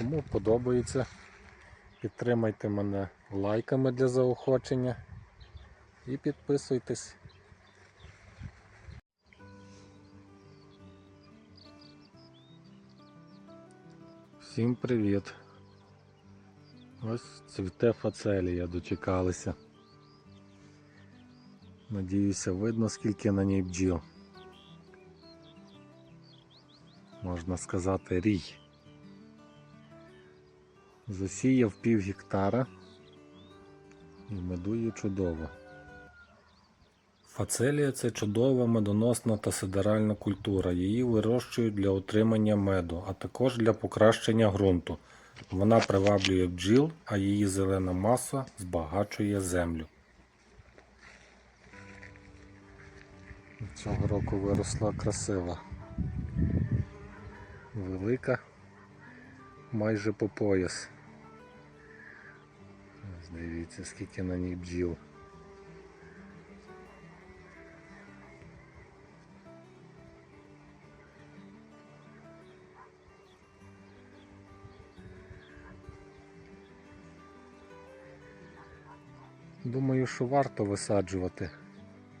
Кому подобається, підтримайте мене лайками для заохочення і підписуйтесь. Всім привіт! Ось цвіте фацелія дочекалися. Надіюся, видно, скільки на ній бджіл. Можна сказати, рій. Засіяв пів гектара і медує чудово. Фацелія це чудова медоносна та сидеральна культура. Її вирощують для отримання меду, а також для покращення ґрунту. Вона приваблює бджіл, а її зелена маса збагачує землю. Цього року виросла красива. Велика, майже по пояс. Дивіться, скільки на ній бджіл. Думаю, що варто висаджувати.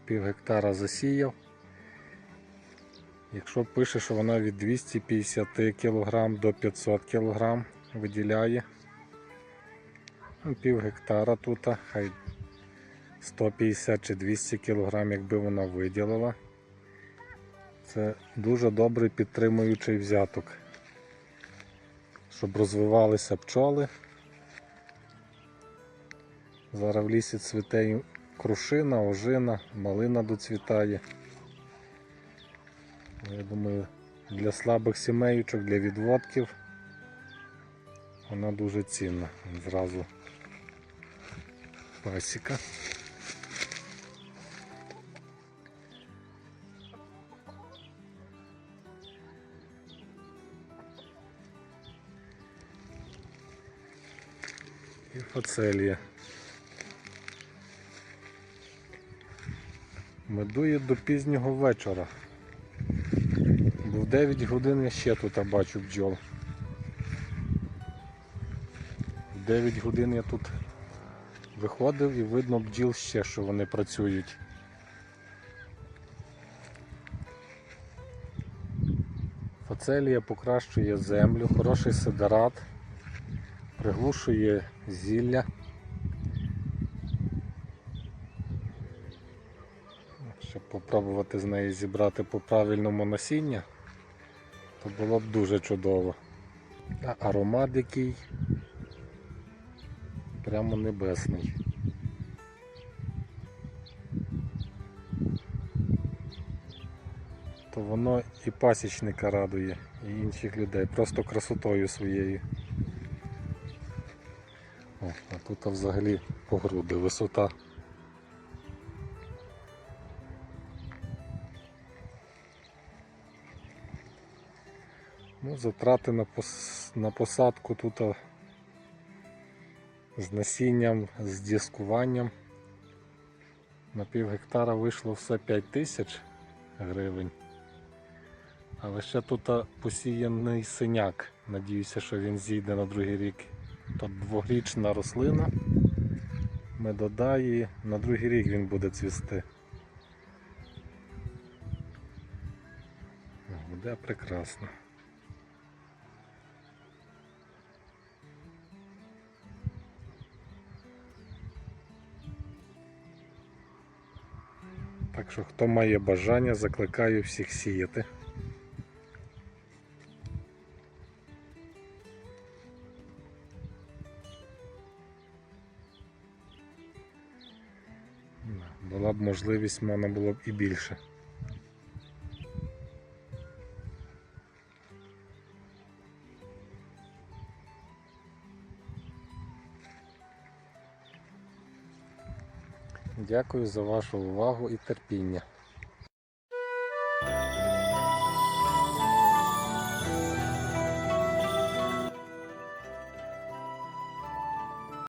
Пів гектара засіяв. Якщо пише, що вона від 250 кг до 500 кг виділяє. Ну, Пів гектара тут, хай 150 чи 200 кг, якби вона виділила. Це дуже добрий підтримуючий взяток, щоб розвивалися пчоли. Зараз в лісі цвіте крушина, ожина, малина доцвітає. Я думаю, для слабих сімейочок, для відводків вона дуже цінна. Зразу пасіка. І фацелія. Медує до пізнього вечора. Бо в 9 годин я ще тут бачу бджол. В 9 годин я тут виходив і видно бджіл ще, що вони працюють. Фацелія покращує землю, хороший сидерат, приглушує зілля. Щоб попробувати з неї зібрати по правильному насіння, то було б дуже чудово. А аромат який прямо небесний. То воно і пасічника радує, і інших людей, просто красотою своєю. О, а тут взагалі по груди висота. Ну, затрати на, пос... на посадку тут з насінням, з дискуванням. На пів гектара вийшло все 5 тисяч гривень. Але ще тут посіяний синяк. Надіюся, що він зійде на другий рік. Тут двогрічна рослина. Медодає, на другий рік він буде цвісти. Буде прекрасно. Так що, хто має бажання, закликаю всіх сіяти. Була б можливість, в мене було б і більше. Дякую за вашу увагу і терпіння.